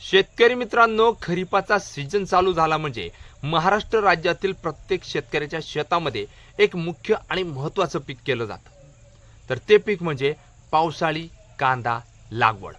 शेतकरी मित्रांनो खरीपाचा सीझन चालू झाला म्हणजे महाराष्ट्र राज्यातील प्रत्येक शेतकऱ्याच्या शेतामध्ये एक मुख्य आणि महत्त्वाचं पीक केलं जातं. तर ते पीक म्हणजे पावसाळी कांदा लागवड.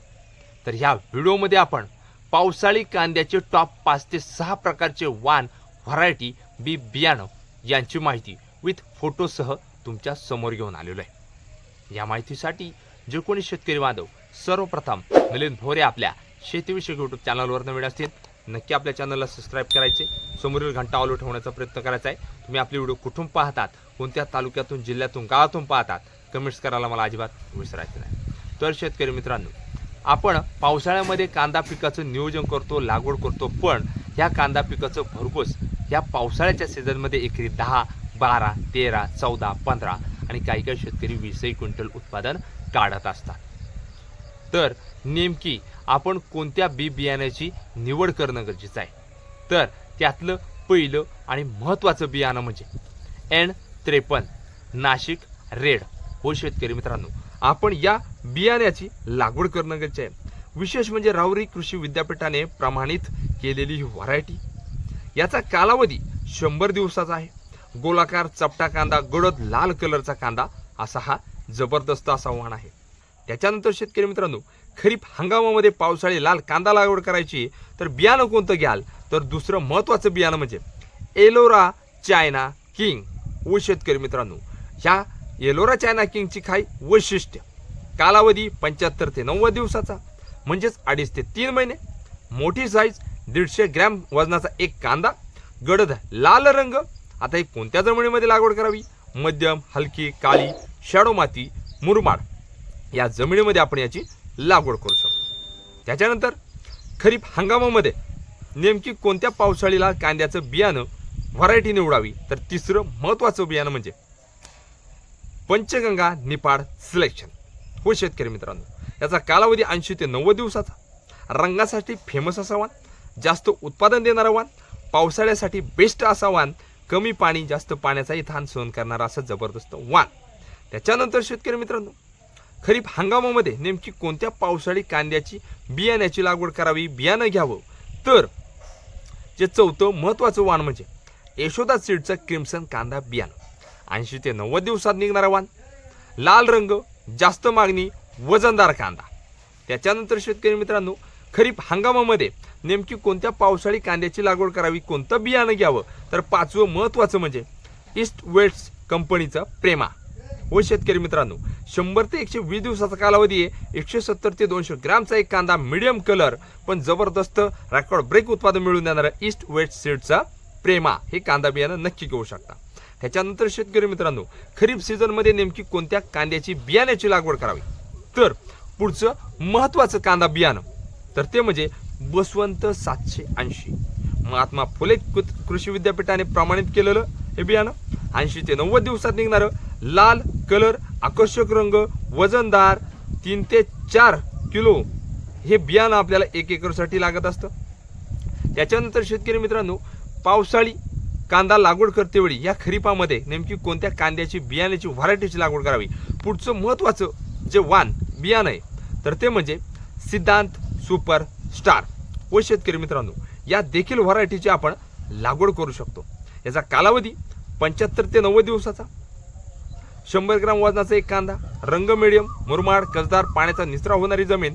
तर ह्या व्हिडिओमध्ये आपण पावसाळी कांद्याचे टॉप पाच ते सहा प्रकारचे वान व्हरायटी बी बियाणं यांची माहिती विथ फोटोसह तुमच्यासमोर घेऊन आलेलो आहे. या माहितीसाठी जे कोणी शेतकरी बांधव सर्वप्रथम मिलिंद भोरे आपल्या शेतीविषयक यूट्यूब चॅनलवर नवीन असतील नक्की आपल्या चॅनलला सबस्क्राईब करायचे. समोरील घंटा ऑलू ठेवण्याचा प्रयत्न करायचा आहे. तुम्ही आपले व्हिडिओ कुठून पाहतात कोणत्या तालुक्यातून जिल्ह्यातून गावातून पाहतात कमेंट्स करायला मला अजिबात विसरायचं नाही. तर शेतकरी मित्रांनो आपण पावसाळ्यामध्ये कांदा पिकाचं नियोजन करतो लागवड करतो पण ह्या कांदा पिकाचं भरघोस ह्या पावसाळ्याच्या सीझनमध्ये एकरी दहा बारा तेरा चौदा पंधरा आणि काही काही शेतकरी वीसही क्विंटल उत्पादन काढत असतात. तर नेमकी आपण कोणत्या बी बियाण्याची निवड करणं गरजेचं आहे? तर त्यातलं पहिलं आणि महत्त्वाचं बियाणं म्हणजे एन त्रेपन्न नाशिक रेड. हो शेतकरी मित्रांनो आपण या बियाण्याची लागवड करणं गरजेचं आहे. विशेष म्हणजे रावरी कृषी विद्यापीठाने प्रमाणित केलेली ही व्हरायटी. याचा कालावधी शंभर दिवसाचा आहे. गोलाकार चपटा कांदा गडद लाल कलरचा कांदा असा हा जबरदस्त असा वाण आहे. त्याच्यानंतर शेतकरी मित्रांनो खरीप हंगामामध्ये पावसाळी लाल कांदा लागवड करायची तर बियाणं कोणतं घ्याल? तर दुसरं महत्त्वाचं बियाणं म्हणजे एलोरा चायना किंग. व शेतकरी मित्रांनो ह्या एलोरा चायना किंगची काही वैशिष्ट्य? कालावधी पंच्याहत्तर ते नव्वद दिवसाचा म्हणजेच अडीच ते तीन महिने. मोठी साईज दीडशे ग्रॅम वजनाचा एक कांदा गडद लाल रंग. आता ही कोणत्या जमिनीमध्ये लागवड करावी? मध्यम हलकी काळी शाडो माती मुरमाड. या जमिनीमध्ये आपण याची लागवड करू शकतो. त्याच्यानंतर खरीप हंगामामध्ये नेमकी कोणत्या पावसाळीला कांद्याचं बियाणं व्हरायटी निवडावी? तर तिसरं महत्त्वाचं बियाणं म्हणजे पंचगंगा निपाड सिलेक्शन हो शेतकरी मित्रांनो याचा कालावधी ऐंशी ते नव्वद दिवसाचा. रंगासाठी फेमस असा वाण जास्त उत्पादन देणारा वाण पावसाळ्यासाठी बेस्ट असा वाण कमी पाणी जास्त पाण्याचाही थान सहन करणारा असं जबरदस्त वाण त्याच्यानंतर शेतकरी मित्रांनो खरीप हंगामामध्ये नेमकी कोणत्या पावसाळी कांद्याची बियाण्याची लागवड करावी बियाणं घ्यावं? तर जे चौथं महत्त्वाचं वाण म्हणजे यशोदा सीडचं क्रिम्सन कांदा बियाणं. ऐंशी ते नव्वद दिवसात निघणारा वाण. लाल रंग जास्त मागणी वजनदार कांदा. त्याच्यानंतर शेतकरी मित्रांनो खरीप हंगामामध्ये नेमकी कोणत्या पावसाळी कांद्याची लागवड करावी कोणतं बियाणं घ्यावं? तर पाचवं महत्त्वाचं म्हणजे ईस्ट वेस्ट कंपनीचं प्रेमा. व शेतकरी मित्रांनो शंभर ते एकशे वीस दिवसाचा कालावधी आहे. एकशे सत्तर ते दोनशे ग्रॅमचा एक कांदा मिडियम कलर पण जबरदस्त रेकॉर्ड ब्रेक उत्पादन मिळून देणारा ईस्ट वेस्ट सीडचा प्रेमा हे कांदा बियाणं नक्की घेऊ शकता. त्याच्यानंतर शेतकरी मित्रांनो खरीप सीझनमध्ये नेमकी कोणत्या कांद्याची बियाण्याची लागवड करावी? तर पुढचं महत्त्वाचं कांदा बियाणं. तर ते म्हणजे बसवंत सातशे ऐंशी. महात्मा फुले कृषी विद्यापीठाने प्रमाणित केलेलं हे बियाणं. ऐंशी ते नव्वद दिवसात निघणारं लाल कलर आकर्षक रंग वजनदार तीन ते चार किलो हे बियाणं आपल्याला एक एकरसाठी लागत असतं. त्याच्यानंतर शेतकरी मित्रांनो पावसाळी कांदा लागवड करतेवेळी या खरीपामध्ये नेमकी कोणत्या कांद्याची बियाण्याची व्हरायटीची लागवड करावी? पुढचं महत्त्वाचं जे वाण बियाणं आहे तर ते म्हणजे सिद्धांत सुपर स्टार. व शेतकरी मित्रांनो या देखील व्हरायटीची आपण लागवड करू शकतो. याचा कालावधी पंच्याहत्तर ते नव्वद दिवसाचा. शंभर ग्राम वजनाचा एक कांदा रंग मिडियम मुरमाड कसदार पाण्याचा निचरा होणारी जमीन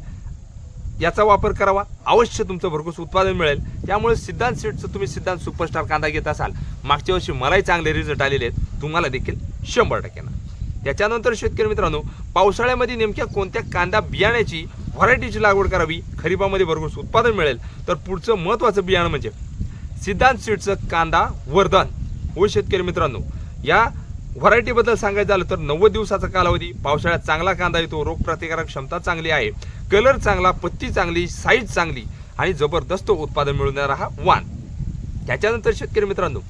याचा वापर करावा. अवश्य तुमचं भरघोस उत्पादन मिळेल. त्यामुळे सिद्धांत सीडचं तुम्ही सिद्धांत सुपरस्टार कांदा घेत असाल. मागच्या वर्षी मलाही चांगले रिझल्ट आलेले आहेत. तुम्हाला देखील शंभर टक्क्यानं. त्याच्यानंतर शेतकरी मित्रांनो पावसाळ्यामध्ये नेमक्या कोणत्या कांदा बियाण्याची व्हरायटीची लागवड करावी खरीपामध्ये भरघोस उत्पादन मिळेल. तर पुढचं महत्त्वाचं बियाणं म्हणजे सिद्धांत सीडचं कांदा वर्धन. हो शेतकरी मित्रांनो या व्हरायटीबद्दल सांगायचं झालं तर नव्वद दिवसाचा कालावधी पावसाळ्यात चांगला कांदा येतो रोगप्रतिकारक क्षमता चांगली आहे कलर चांगला पत्ती चांगली साईज चांगली आणि जबरदस्त उत्पादन मिळवणारा हा वाण. त्याच्यानंतर शेतकरी मित्रांनो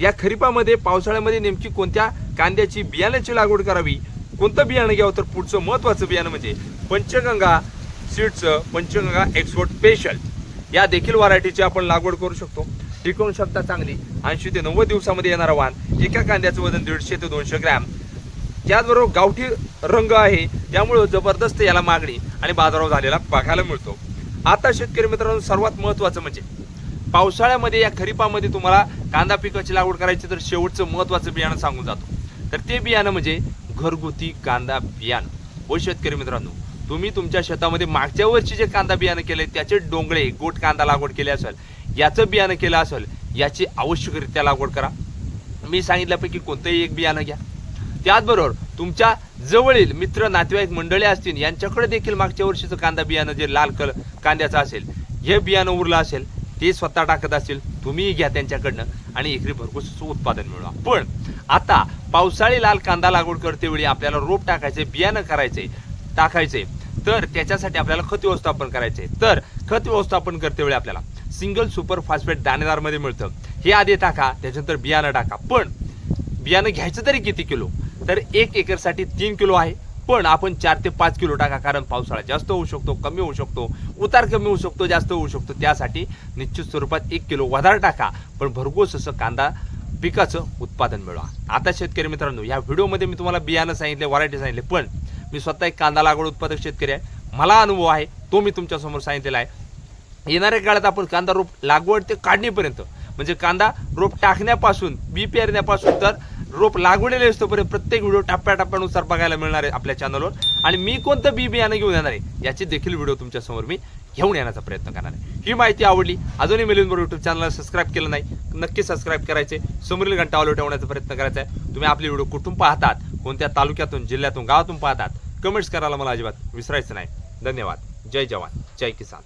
या खरीपामध्ये पावसाळ्यामध्ये नेमकी कोणत्या कांद्याची बियाण्याची लागवड करावी कोणतं बियाणं घ्यावं तर पुढचं महत्त्वाचं बियाणं म्हणजे पंचगंगा सीड्सचं पंचगंगा एक्सपोर्ट स्पेशल या देखील व्हरायटीची आपण लागवड करू शकतो. टिकवून क्षमता चांगली. ऐंशी ते नव्वद दिवसामध्ये येणारा वाण एका कांद्याचं वजन दीडशे ते दोनशे ग्रॅम. त्याचबरोबर गावठी रंग आहे त्यामुळं जबरदस्त याला मागणी आणि बाजारावर झालेला बघायला मिळतो. आता शेतकरी मित्रांनो सर्वात महत्वाचं म्हणजे पावसाळ्यामध्ये या खरीपामध्ये तुम्हाला कांदा पिकाची लागवड करायची तर शेवटचं महत्वाचं बियाणं सांगून जातो. तर ते बियाणं म्हणजे घरगुती कांदा बियाणं. व शेतकरी मित्रांनो तुम्ही तुमच्या शेतामध्ये मागच्या वर्षी जे कांदा बियाणं केले त्याचे डोंगळे गोट कांदा लागवड केले असेल याचं बियाणं केलं असेल याची आवश्यकरित्या लागवड करा. मी सांगितल्यापैकी कोणतंही एक बियाणं घ्या. त्याचबरोबर तुमच्या जवळील मित्र नातेवाईक मंडळी असतील यांच्याकडे देखील मागच्या वर्षीचं कांदा बियाणं जे लाल कल कांद्याचं असेल हे बियाणं उरलं असेल ते स्वतः टाकत असतील तुम्हीही घ्या त्यांच्याकडनं आणि एकरी भरपूर उत्पादन मिळवा. पण आता पावसाळी लाल कांदा लागवड करते वेळी आपल्याला रोप टाकायचे बियाणं करायचे टाकायचे. तर त्याच्यासाठी आपल्याला खत व्यवस्थापन करायचे. तर खत व्यवस्थापन करते वेळी आपल्याला सिंगल सुपर फॉस्फेट दाणेदारमध्ये मिळतं. हे आधी टाका त्याच्यानंतर बियाणं टाका. पण बियाणं घ्यायचं तरी किती किलो? तर एक एकरसाठी तीन किलो आहे. पण आपण चार ते पाच किलो टाका कारण पावसाळा जास्त होऊ शकतो कमी होऊ शकतो उतार कमी होऊ शकतो जास्त होऊ शकतो. त्यासाठी निश्चित स्वरूपात एक किलो वधार टाका. पण भरघोस असं कांदा पिकाचं उत्पादन मिळवा. आता शेतकरी मित्रांनो या व्हिडिओमध्ये मी तुम्हाला बियाणं सांगितले व्हरायटी सांगितले पण मी स्वतः एक कांदा लागवड उत्पादक शेतकरी आहे. मला अनुभव आहे तो मी तुमच्यासमोर सांगितलेला आहे. येणाऱ्या काळात आपण कांदा रोप लागवड ते काढणीपर्यंत म्हणजे कांदा रोप टाकण्यापासून बी पेरण्यापासून तर रोप लागवडलेले असतोपर्यंत प्रत्येक व्हिडिओ टप्प्याटप्प्यानुसार बघायला मिळणार आहे आपल्या चॅनलवर आणि मी कोणतं बी बियाणं घेऊन येणार आहे याची देखील व्हिडिओ तुमच्यासमोर मी घेऊन येण्याचा प्रयत्न करणार आहे. ही माहिती आवडली अजूनही मिलिंदवर युट्यूब चॅनलला सबस्क्राईब केलं नाही नक्की सबस्क्राईब करायचे. समोरील घंटा ऑलो ठेवण्याचा प्रयत्न करायचा आहे. तुम्ही आपले व्हिडिओ कुठून पाहतात कोणत्या तालुक्यातून जिल्ह्यातून गावातून पाहतात कमेंट्स करायला मला अजिबात विसरायचं नाही. धन्यवाद. जय जवान. जय किसान.